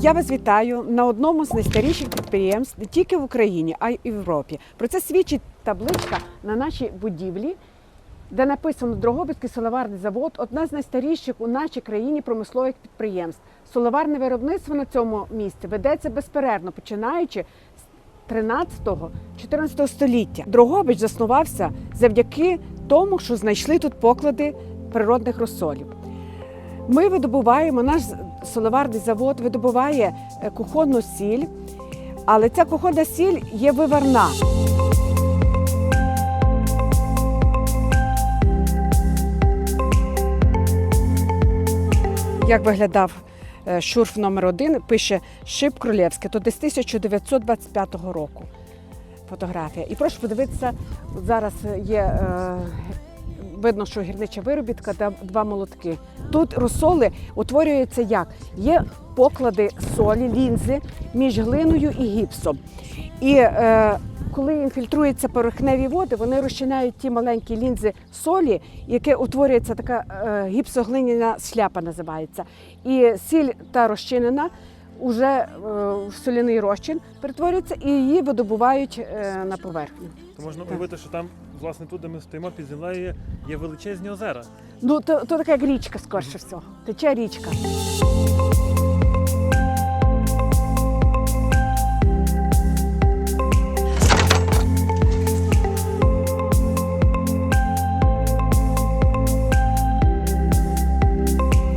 Я вас вітаю на одному з найстаріших підприємств не тільки в Україні, а й в Європі. Про це свідчить табличка на нашій будівлі, де написано Дрогобицький соловарний завод одна з найстаріших у нашій країні промислових підприємств. Соловарне виробництво на цьому місці ведеться безперервно, починаючи з 13-14 століття. Дрогобич заснувався завдяки тому, що знайшли тут поклади природних розсолів. Ми видобуваємо, наш соловарний завод видобуває е, кухонну сіль, але ця кухонна сіль є виварна. Як виглядав е, шурф номер один, пише Шип Кролєвське, то десь 1925 року фотографія. І прошу подивитися, зараз є е, видно, що гірнича виробітка, де два молотки. Тут розсоли утворюються як? Є поклади солі, лінзи між глиною і гіпсом. І е, коли інфільтруються поверхневі води, вони розчиняють ті маленькі лінзи солі, яке утворюється така е, гіпсоглиняна шляпа, називається. І сіль та розчинена вже е, в соляний розчин перетворюється і її видобувають е, на поверхню. То можна уявити, що там, власне, тут, де ми стоїмо під землею, є величезні озера. Ну, то, то така як річка, скорше всього. Тече річка.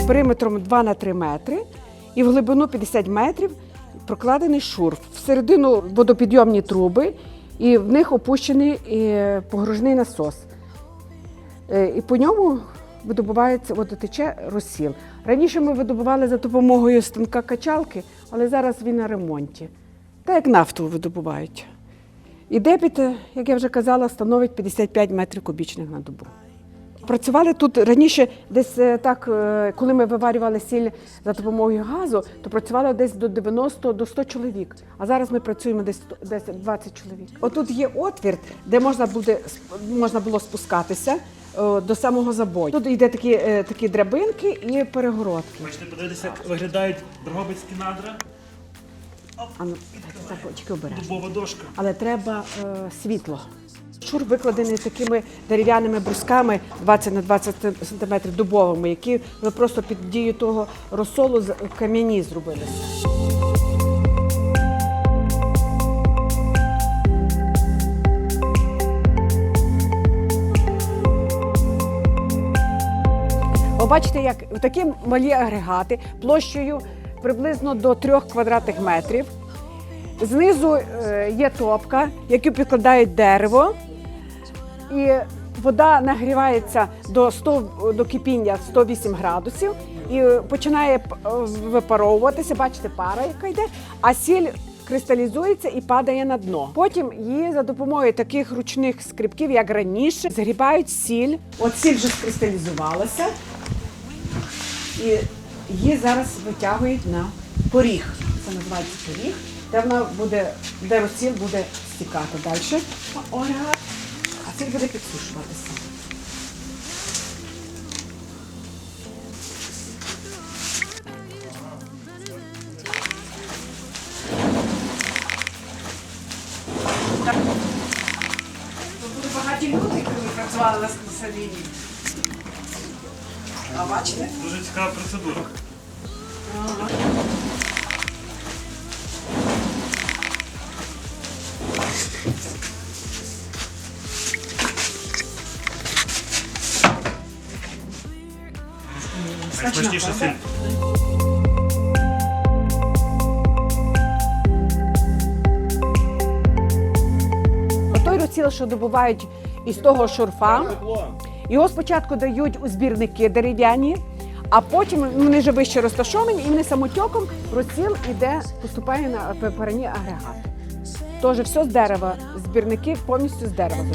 Периметром 2 на 3 метри і в глибину 50 метрів прокладений шурф. Всередину водопідйомні труби, і в них опущений погружний насос. Е, І по ньому видобувається водотече розсіл. Раніше ми видобували за допомогою станка качалки, але зараз він на ремонті. Та як нафту видобувають. І дебіт, е, як я вже казала, становить 55 метрів кубічних на добу. Працювали тут раніше, десь е, так, е, коли ми виварювали сіль за допомогою газу, то працювало десь до 90 до 100 чоловік. А зараз ми працюємо десь 100 десь 20 чоловік. Отут є отвір, де можна буде можна було спускатися е, до самого забою. Тут йде такі, такі драбинки і перегородки. Хочете подивитися, як виглядають Дрогобицькі надра, А ну, так, тільки обережно. дубова дошка. але треба е, світло. Шур викладений такими дерев'яними брусками 20 на 20 см дубовими, які ви просто під дією того розсолу з- кам'яні зробилися. Ви бачите, як такі малі агрегати площею приблизно до 3 квадратних метрів. Знизу е, є топка, яку підкладають дерево, і вода нагрівається до 100, до кипіння 108 градусів і починає випаровуватися. Бачите, пара, яка йде, а сіль кристалізується і падає на дно. Потім її за допомогою таких ручних скрипків, як раніше, згрібають сіль. От сіль вже скристалізувалася, і її зараз витягують на поріг. Це називається поріг, де вона буде, де розсіл буде стікати далі. Ольга, а сіль буде підсушуватися. Були багаті люди, коли працювали на. А бачите? Дуже цікава процедура. Найсмачніша сіль. Отой розсіл, що добувають із того шурфа, його спочатку дають у збірники дерев'яні, а потім вони вже вище розташовані, і вони самотьоком розсіл іде, поступає на парні агрегати. Тож все з дерева, збірники повністю з дерева.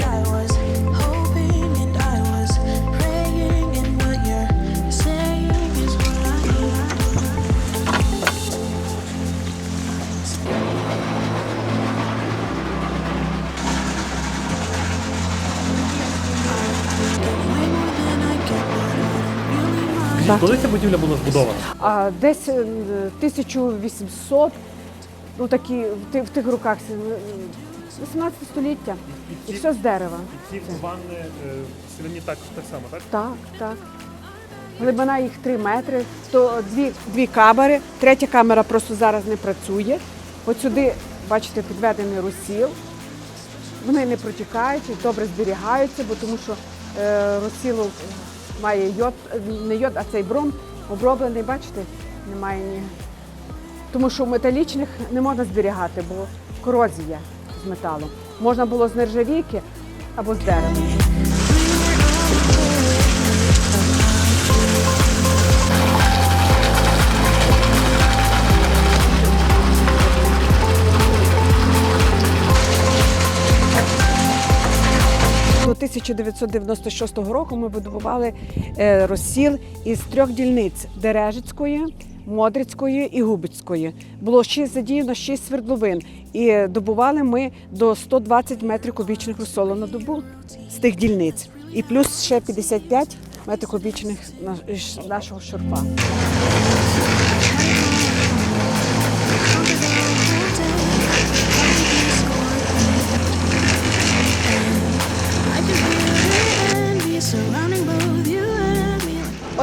Так. Коли ця будівля була збудована? А десь е, 1800, ну такі в в тих роках, е, 18 століття. І все з дерева. І ці ванни е, сіляні так, так само, так? Так, так. Глибина їх 3 метри, то дві, дві камери. Третя камера просто зараз не працює. От сюди, бачите, підведений розсіл. Вони не протікають добре зберігаються, бо тому що е, розсілу має йод, не йод, а цей бром оброблений, бачите, немає ні. Тому що металічних не можна зберігати, бо корозія з металу. Можна було з нержавійки або з дерева. 1996 року ми будували е, розсіл із трьох дільниць Дережицької, Модрицької і Губицької. Було шість задіяно, шість свердловин. І добували ми до 120 метрів кубічних розсолу на добу з тих дільниць. І плюс ще 55 метрів кубічних нашого шурфа.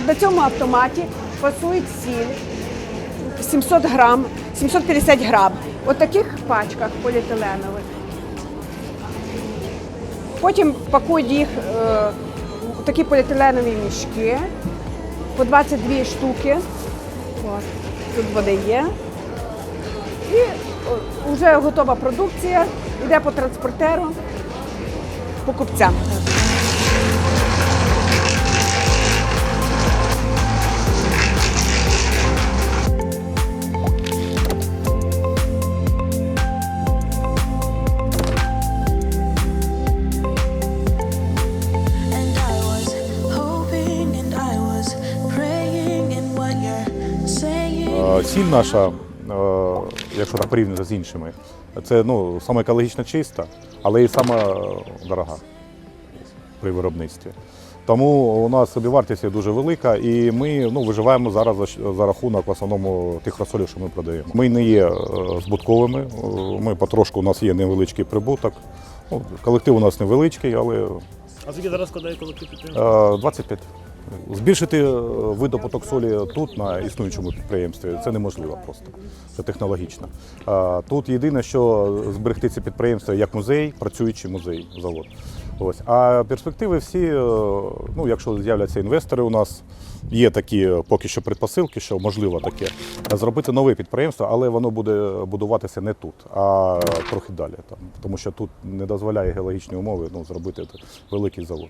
От на цьому автоматі фасують сіль 700 грам, 750 грам. От таких пачках поліетиленових. Потім пакують їх е, такі поліетиленові мішки по 22 штуки. От, тут вони є. І вже готова продукція, йде по транспортеру покупцям. Сіль наша, е, якщо так порівняти з іншими, це ну, саме екологічно чиста, але і саме дорога при виробництві. Тому у нас собівартість є дуже велика, і ми ну, виживаємо зараз за, за рахунок в основному тих розсолів, що ми продаємо. Ми не є е, збутковими, е, ми потрошку у нас є невеличкий прибуток. Ну, колектив у нас невеличкий, але А скільки зараз складає колектив? Е, 25. Збільшити е, видобуток солі тут на існуючому підприємстві це неможливо просто. Це технологічно. Тут єдине, що зберегти це підприємство як музей, працюючий музей, завод. Ось. А перспективи всі, е, ну, якщо з'являться інвестори у нас, є такі поки що предпосилки, що можливо таке, зробити нове підприємство, але воно буде будуватися не тут, а трохи далі. Там, тому що тут не дозволяє геологічні умови ну, зробити великий завод.